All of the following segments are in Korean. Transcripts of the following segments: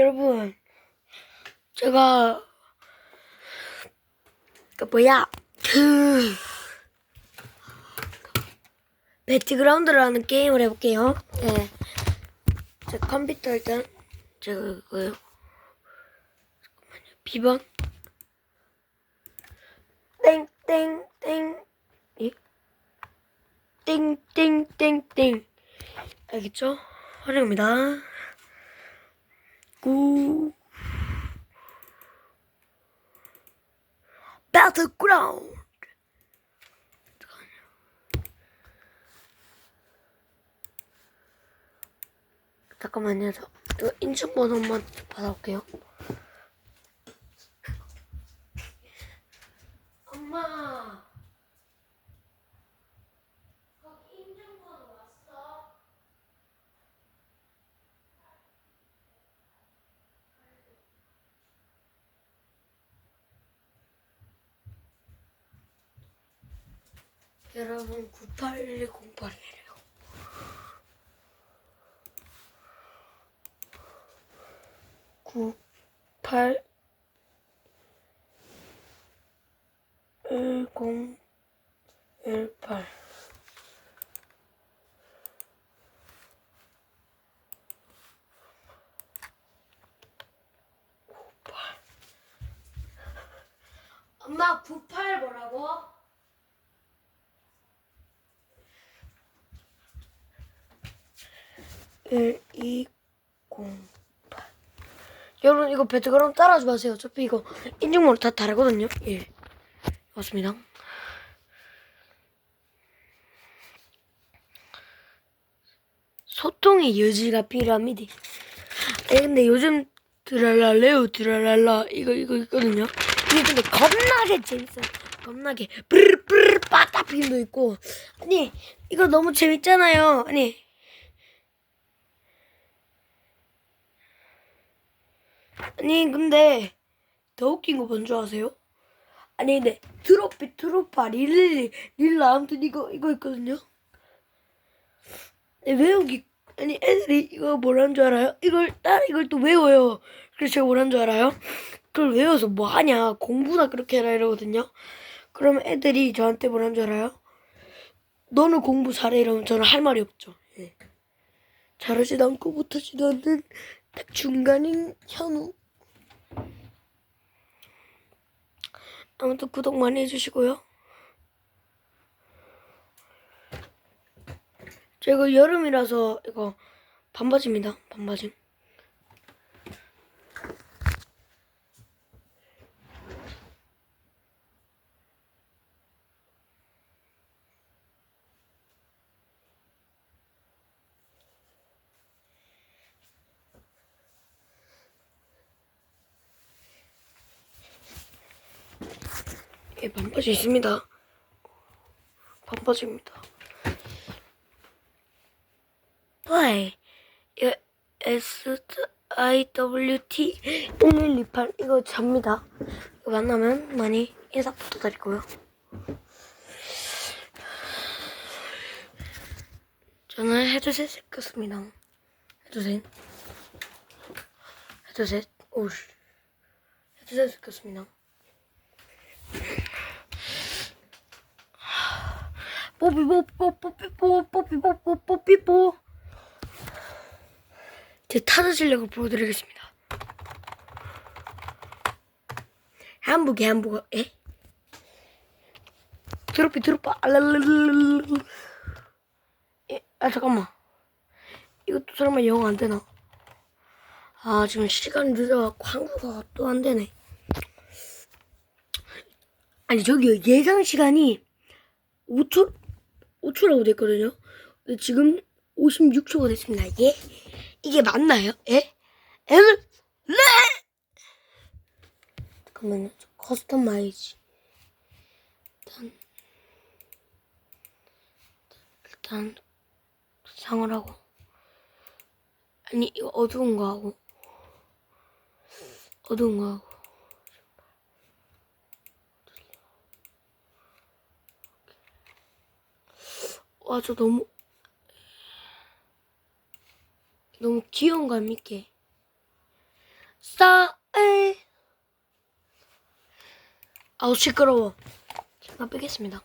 여러분, 제가 그 뭐야 그 배트그라운드라는 게임을 해볼게요. 네, 제 컴퓨터 일단 제가 이거요. 잠깐만요. 비번 땡땡땡 예? 땡땡땡땡 알겠죠? 환영입니다. 구 배틀그라운드 잠깐만요. 저 이거 인증 번호만 받아올게요. 엄마 거기 인증번호 왔어? 여러분 981081이래요. 구팔 일공 일팔 엄마 98 뭐라고? 1, 2, 0, 8. 여러분, 이거 배트그라운드 따라하지 마세요. 어차피 이거 인증번호 다 다르거든요. 예. 맞습니다. 소통의 여지가 필요합니다. 에 근데 요즘 드랄랄레오 드랄랄라 이거 이거 있거든요. 이게 근데 겁나게 재밌어요. 겁나게 브르르 빠따핀도 있고 아니 이거 너무 재밌잖아요. 아니 아니 근데 더 웃긴 거뭔줄 아세요? 아니 근데 트로피 트로파 릴리 릴라 아무튼 이거 이거 있거든요. 네, 외우기 아니 애들이 이거 뭐라는 줄 알아요? 이걸 따 이걸 또 외워요. 그래서 제가 뭐라는 줄 알아요? 그걸 외워서 뭐 하냐 공부나 그렇게 해라 이러거든요. 그러면 애들이 저한테 뭐라는 줄 알아요? 너는 공부 잘해 이러면 저는 할 말이 없죠. 예. 잘하지도 않고 못하지도 않는 딱 중간인 현우. 아무튼 구독 많이 해주시고요. 저 이거 여름이라서 이거 반바지입니다. 반바지. 예, 반바지 있습니다. 반바지입니다. 이거 S I W T 1128 이거 접니다. 이거 만나면 많이 인사 부탁드리고요. 저는 헤드셋 시켰습니다. 헤드셋 헤드셋 오씨 헤드셋 시켰습니다. 뽀삐뽀 뽀삐뽀 뽀삐뽀 뽀삐뽀 제 타자 실력을 보여드리겠습니다. 한국의 한국어 에? 트로피 트로파 알랄랄랄랄 에? 아 잠깐만 이것도 설마 영어 안 되나? 아 지금 시간 늦어갖고 한국어가 또 안 되네. 아니 저기요 예상 시간이 5초 5초라고 됐거든요. 근데 지금 56초가 됐습니다. 예? 이게 맞나요? 예? 에는 네. 잠깐만요. 저 커스터마이즈 일단 일단 상을 하고 아니 이거 어두운 거 하고 어두운 거 하고 와 저 너무. 너무 귀여운 거 아닙니까? 싸에. 아우 시끄러워. 잠깐 빼겠습니다.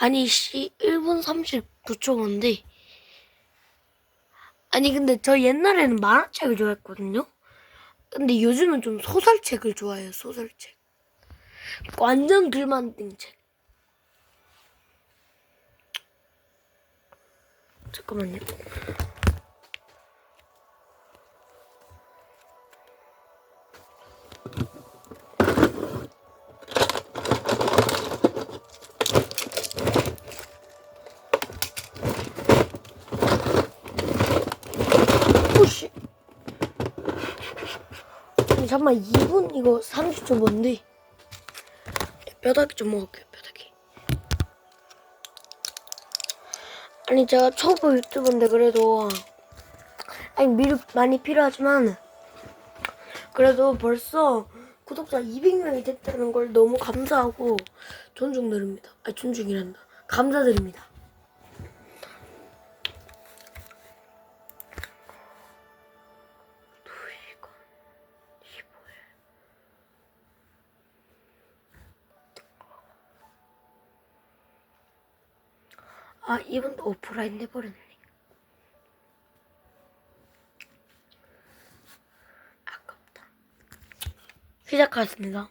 아니 씨 1분 39초인데. 아니 근데 저 옛날에는 만화책을 좋아했거든요? 근데 요즘은 좀 소설책을 좋아해요 소설책. 완전 글만 뜬 책. 잠깐만요. 오씨. 잠깐만 2분 이거 30초 뭔데? 뼈다귀 좀 먹을게요, 아니, 제가 초보 유튜버인데 그래도, 아니, 미륵 많이 필요하지만, 그래도 벌써 구독자 200명이 됐다는 걸 너무 감사하고 존중드립니다. 아, 존중이란다. 감사드립니다. 아, 이분도 오프라인 해버렸네. 아깝다. 시작하겠습니다.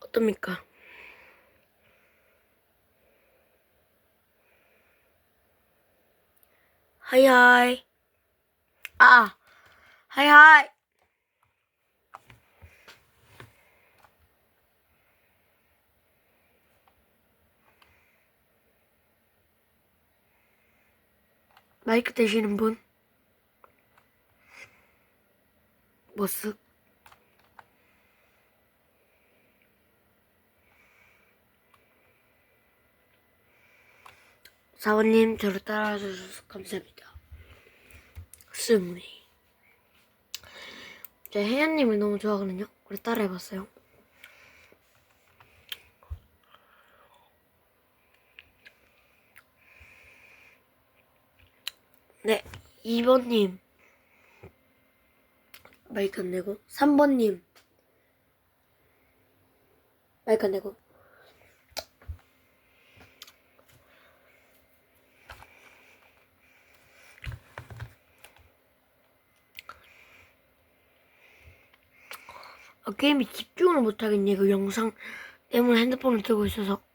어떻습니까? 하이하이. 아, 하이하이. 마이크 되시는 분? 머쓱. 사원님 저를 따라와 주셔서 감사합니다. 스무니. 제가 혜연님을 너무 좋아하거든요. 그래서 따라해봤어요. 네, 2번님. 마이크 안 내고. 3번님. 마이크 안 내고. 아, 게임에 집중을 못하겠네, 그 영상 때문에 핸드폰을 들고 있어서.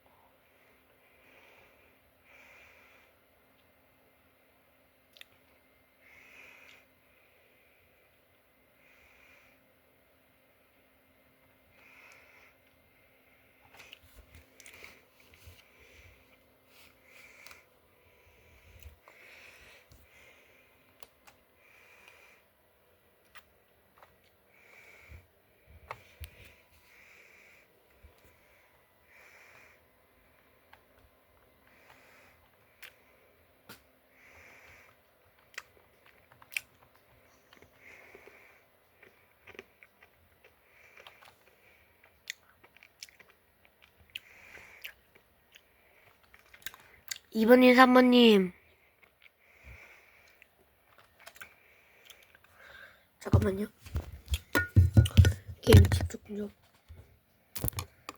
이번님 3번님. 잠깐만요. 게임 집중 좀.